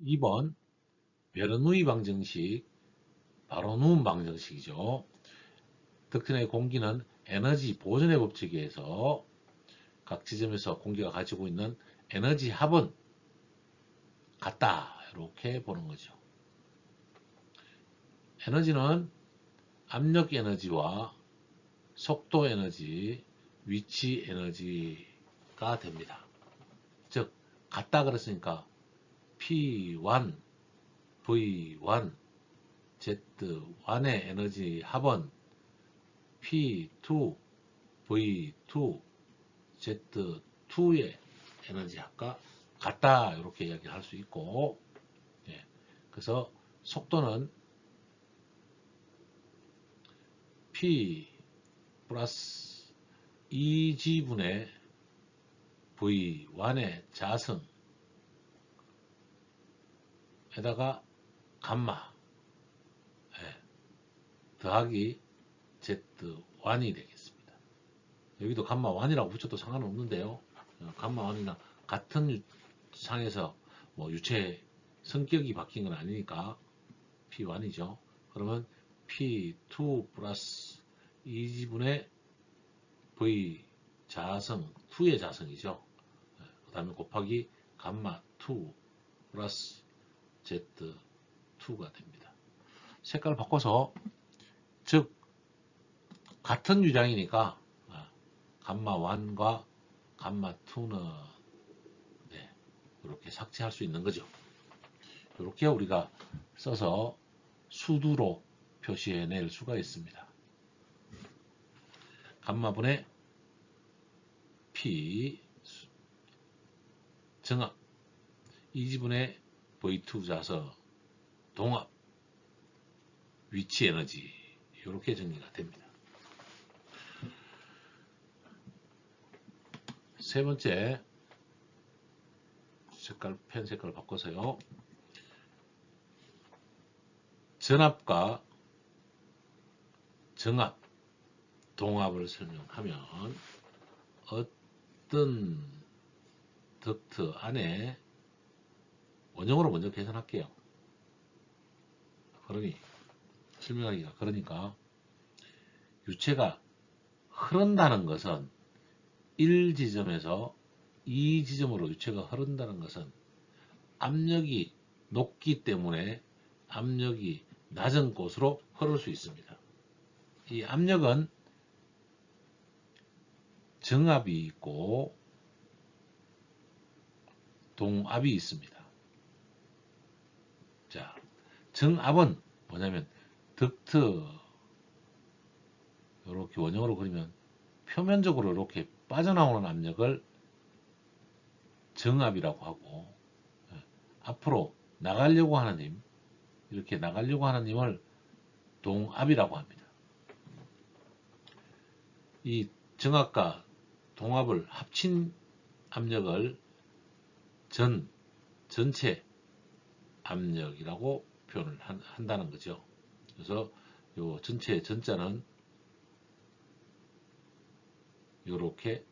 2번 베르누이 방정식, 바로누운 방정식이죠. 덕트의 공기는 에너지 보존의 법칙에 의해서 각 지점에서 공기가 가지고 있는 에너지 합은 같다. 이렇게 보는 거죠. 에너지는 압력 에너지와 속도 에너지, 위치 에너지가 됩니다. 즉, 같다 그랬으니까 P1, V1, Z1의 에너지 합은 P2, V2, Z2의 에너지 합과 같다. 이렇게 이야기를 할 수 있고. 예, 그래서 속도는 P 플러스 2G분의 V1의 자승 에다가 감마 예, 더하기 Z1이 되겠습니다. 여기도 감마 1이라고 붙여도 상관없는데요. 어, 감마 1이나 같은 상에서 뭐 유체 성격이 바뀐 건 아니니까 P1이죠. 그러면 P2 플러스 2지분의 V 자성 2의 자성이죠. 그 다음에 곱하기 감마 2 플러스 Z2가 됩니다. 색깔을 바꿔서 즉 같은 유량이니까 아, 감마 1과 감마 2는 네, 이렇게 삭제할 수 있는 거죠. 이렇게 우리가 써서 수두로 표시해낼 수가 있습니다. 감마분의 P 정합 이지분의 V2 자서 동합 위치 에너지 이렇게 정리가 됩니다. 세 번째 색깔 펜 색깔을 바꿔서요. 전압과 정압, 동압을 설명하면 어떤 덕트 안에 원형으로 먼저 계산할게요. 그러니 설명하기가 그러니까 유체가 흐른다는 것은 1지점에서 2지점으로 유체가 흐른다는 것은 압력이 높기 때문에 압력이 낮은 곳으로 흐를 수 있습니다. 이 압력은 정압이 있고 동압이 있습니다. 자, 정압은 뭐냐면 덕트 이렇게 원형으로 그리면 표면적으로 이렇게 빠져나오는 압력을 정압이라고 하고 예, 앞으로 나가려고 하는 힘 이렇게 나가려고 하는 힘을 동압이라고 합니다. 이 정압과 동압을 합친 압력을 전 전체 압력이라고 표현을 한, 다는 거죠. 그래서 요 전체 전자는 이렇게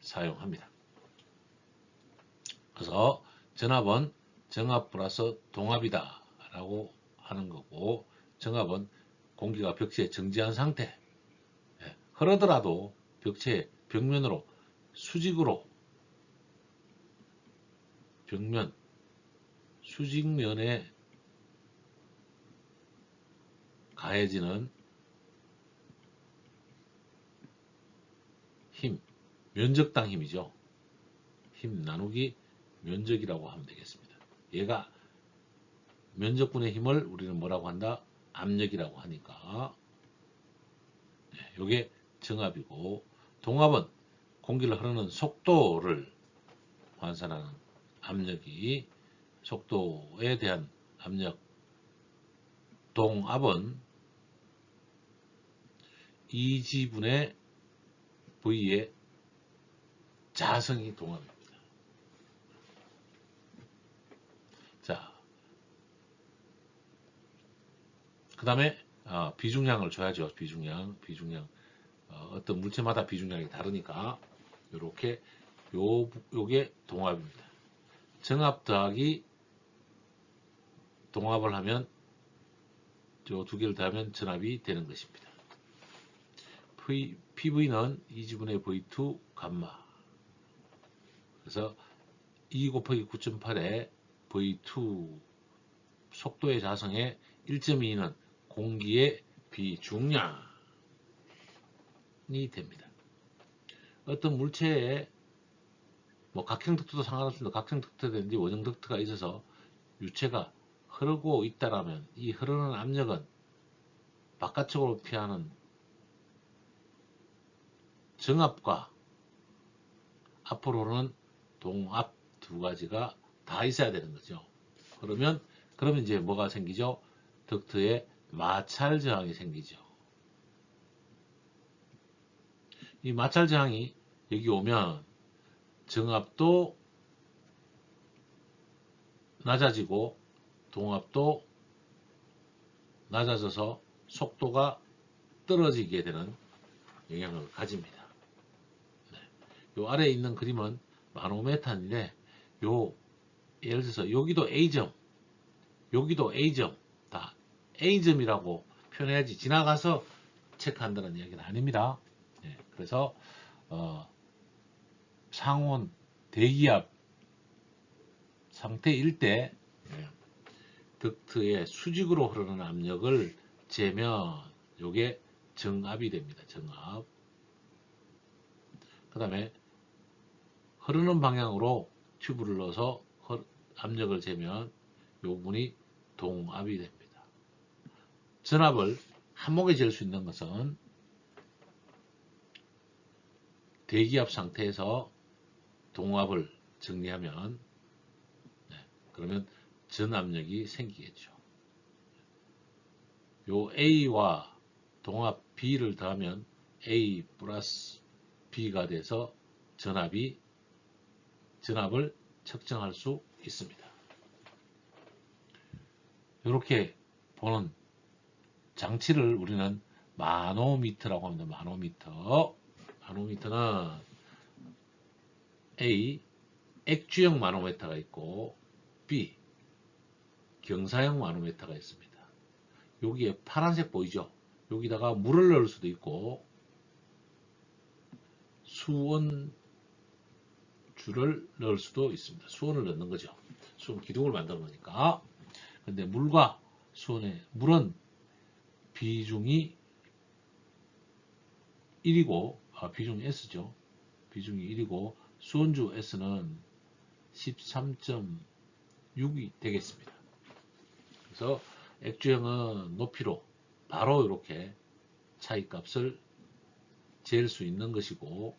사용합니다. 그래서 전압은 정압 플러스 동압이다 라고 하는 거고 정압은 공기가 벽체에 정지한 상태 예, 흐르더라도 벽체 벽면으로 수직으로 벽면 수직면에 가해지는 힘, 면적당 힘이죠. 힘 나누기 면적이라고 하면 되겠습니다. 얘가 면적분의 힘을 우리는 뭐라고 한다? 압력이라고 하니까 이게 네, 정압이고 동압은 공기를 흐르는 속도를 환산하는 압력이 속도에 대한 압력 동압은 2지분의 V의 자성이 동압입니다. 자, 그 다음에 어, 비중량을 줘야죠. 비중량, 비중량. 어, 떤 물체마다 비중량이 다르니까 이렇게 요 요게 동압입니다. 정압 더하기 동합을 하면 저 두 개를 더하면 전압이 되는 것입니다. PV는 2지분의 V2 감마 그래서 2 곱하기 9.8에 V2 속도의 자성의 1.2는 공기의 비중량이 됩니다. 어떤 물체에 뭐 각형 덕트도 상관없습니다. 각형 덕트든지 원형 덕트가 있어서 유체가 흐르고 있다라면 이 흐르는 압력은 바깥쪽으로 피하는 정압과 앞으로는 동압 두 가지가 다 있어야 되는 거죠. 그러면 그러면 이제 뭐가 생기죠? 덕트에 마찰 저항이 생기죠. 이 마찰 저항이 여기 오면 정압도 낮아지고 동압도 낮아져서 속도가 떨어지게 되는 영향을 가집니다. 네. 요 아래에 있는 그림은 마노메탄인데 요 예를 들어서 여기도 A점 여기도 A점 다 A점이라고 표현해야지 지나가서 체크한다는 이야기는 아닙니다. 네. 그래서 어, 상온 대기압 상태일 때 예, 덕트의 수직으로 흐르는 압력을 재면 요게 정압이 됩니다. 정압. 그 다음에 흐르는 방향으로 튜브를 넣어서 압력을 재면 요 부분이 동압이 됩니다. 전압을 한목에 잴 수 있는 것은 대기압 상태에서 동압을 정리하면 네, 그러면 전압력이 생기겠죠. 요 A와 동압 B를 더하면 A 플러스 B가 돼서 전압이 전압을 측정할 수 있습니다. 이렇게 보는 장치를 우리는 마노미터라고 합니다. 마노미터. 마노미터는 A 액주형 마노메터가 있고 B 경사형 마노메터가 있습니다. 여기에 파란색 보이죠? 여기다가 물을 넣을 수도 있고 수원 줄을 넣을 수도 있습니다. 수온을 넣는 거죠. 수온 기둥을 만드는 거니까. 근데 물과 수온의 물은 비중이 1이고 아, 비중이 S죠. 비중이 1이고 수온주 S는 13.6이 되겠습니다. 그래서 액주형은 높이로 바로 이렇게 차이값을 잴수 있는 것이고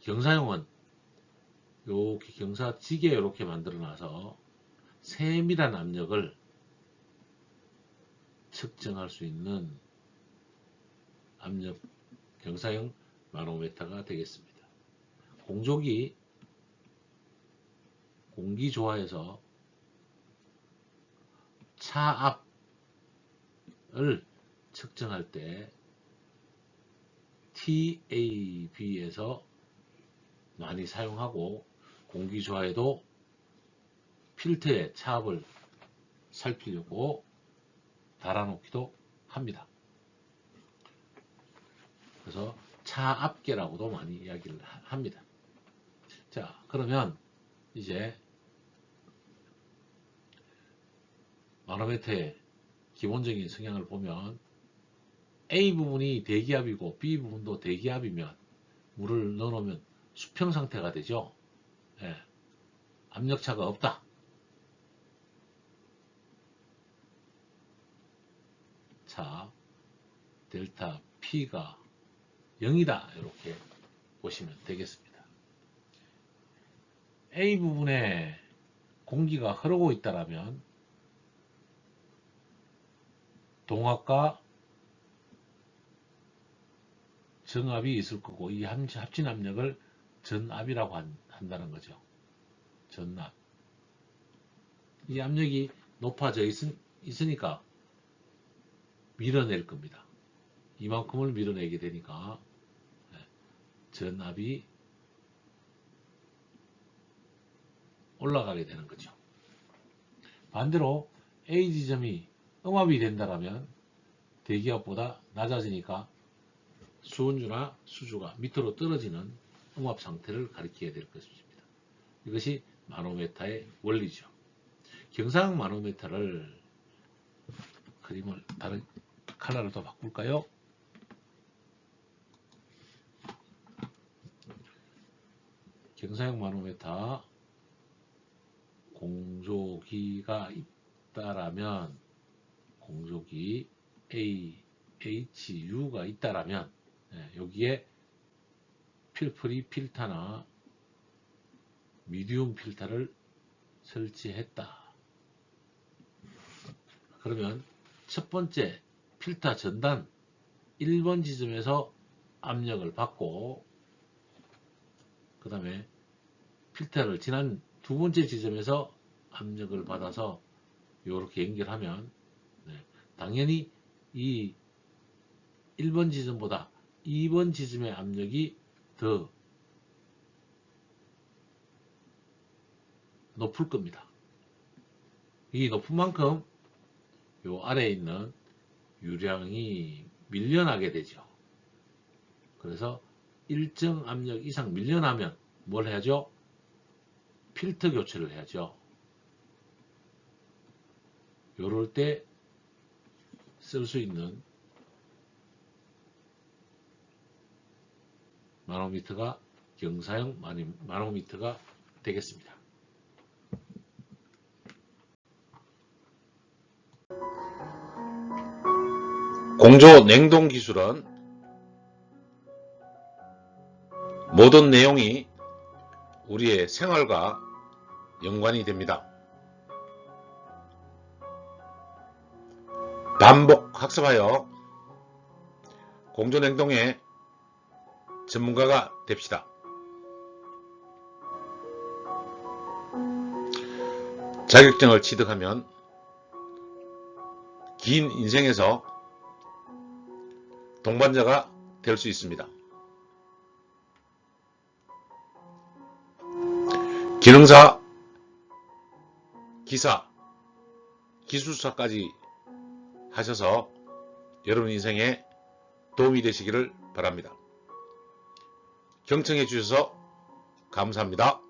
경사형은 이렇게 경사지게 이렇게 만들어 놔서 세밀한 압력을 측정할 수 있는 압력 경사형 마노메터가 되겠습니다. 공조기 공기 조화에서 차압을 측정할 때 TAB에서 많이 사용하고 공기조화에도 필터의 차압을 살피려고 달아놓기도 합니다. 그래서 차압계라고도 많이 이야기를 합니다. 자, 그러면 이제 마노메터의 기본적인 성향을 보면 A 부분이 대기압이고 B 부분도 대기압이면 물을 넣어놓으면 수평 상태가 되죠. 예. 압력차가 없다. 자, 델타 P가 0이다. 이렇게 보시면 되겠습니다. A 부분에 공기가 흐르고 있다라면 동압과 정압이 있을 거고 이 합친 압력을 전압이라고 한, 다는 거죠. 전압. 이 압력이 높아져 있, 있으니까 밀어낼 겁니다. 이만큼을 밀어내게 되니까 네, 전압이 올라가게 되는 거죠. 반대로 A 지점이 음압이 된다라면 대기압보다 낮아지니까 수온주나 수주가 밑으로 떨어지는 음압 상태를 가리키게 될 것입니다. 이것이 마노메타의 원리죠. 경상 마노메타를 그림을 다른 컬러를 더 바꿀까요? 경사형 마노메타 공조기가 있다라면 공조기 A, HU가 있다라면 예, 여기에 필프리 필터나 미디움 필터를 설치했다. 그러면 첫 번째 필터 전단 1번 지점에서 압력을 받고 그 다음에 필터를 지난 두 번째 지점에서 압력을 받아서 이렇게 연결하면 네, 당연히 이 1번 지점보다 2번 지점의 압력이 더 높을 겁니다. 이 높은 만큼 요 아래에 있는 유량이 밀려나게 되죠. 그래서 일정 압력 이상 밀려나면 뭘 해야죠? 필터 교체를 해야죠. 요럴 때 쓸 수 있는 마노미터가 경사형 마노미터가 되겠습니다. 공조 냉동 기술은 모든 내용이 우리의 생활과 연관이 됩니다. 반복 학습하여 공조 냉동의 전문가가 됩시다. 자격증을 취득하면 긴 인생에서 동반자가 될 수 있습니다. 기능사, 기사, 기술사까지 하셔서 여러분 인생에 도움이 되시기를 바랍니다. 경청해 주셔서 감사합니다.